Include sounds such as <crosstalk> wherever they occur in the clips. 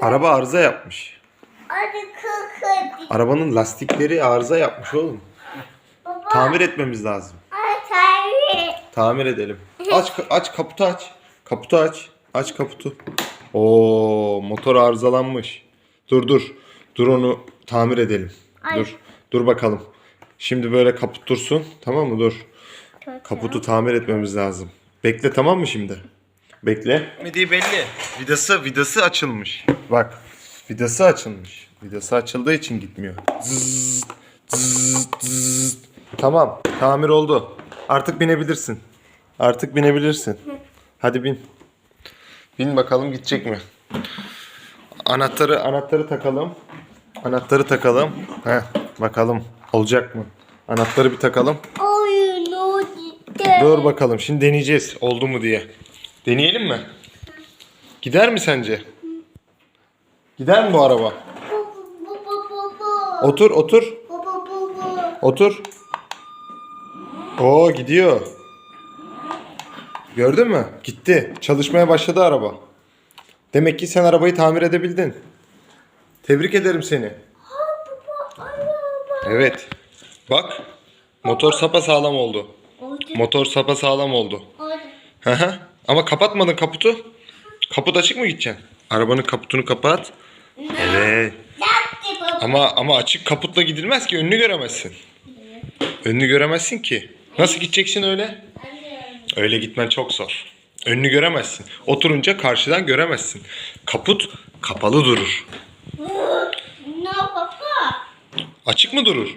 Araba arıza yapmış. Arabanın lastikleri arıza yapmış oğlum. Baba. Tamir etmemiz lazım. Ay tamir. Tamir edelim. <laughs> Aç aç kaputu aç. Kaputu aç. Aç kaputu. Oo motor arızalanmış. Dur dur. Dur onu tamir edelim. Ay. Dur. Dur bakalım. Şimdi böyle kaput dursun. Tamam mı? Dur. Kaputu tamir etmemiz lazım. Bekle tamam mı şimdi? Bekle. Mediği belli. Vidası vidası açılmış. Bak. Vidası açılmış. Vidası açıldığı için gitmiyor. Zzz, zzz, zzz. Tamam. Tamir oldu. Artık binebilirsin. Artık binebilirsin. Hadi bin. Bin bakalım gidecek mi? Anahtarı anahtarı takalım. Anahtarı takalım. Heh, bakalım olacak mı? Anahtarı bir takalım. Gitti. Dur bakalım şimdi deneyeceğiz oldu mu diye. Deneyelim mi? Gider mi sence? Gider mi bu araba? Otur otur otur. Oo gidiyor. Gördün mü? Gitti. Çalışmaya başladı araba. Demek ki sen arabayı tamir edebildin. Tebrik ederim seni. Evet. Bak. Motor sapa sağlam oldu. Motor sapa sağlam oldu. Ama kapatmadın kaputu. Kaput açık mı gideceksin? Arabanın kaputunu kapat. Evet. Yaptı baba. Ama ama açık kaputla gidilmez ki önünü göremezsin. Önünü göremezsin ki. Nasıl gideceksin öyle? Öyle gitmen çok zor. Önünü göremezsin. Oturunca karşıdan göremezsin. Kaput kapalı durur. Ne baba? Açık mı durur?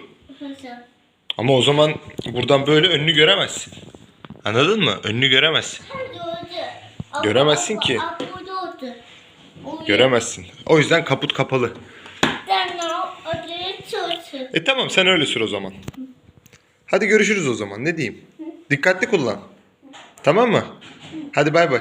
Ama o zaman buradan böyle önünü göremezsin. Anladın mı? Önünü göremezsin. Göremezsin ki. Göremezsin. O yüzden kaput kapalı. E tamam sen öyle sür o zaman. Hadi görüşürüz o zaman. Ne diyeyim? Dikkatli kullan. Tamam mı? Hadi bay bay.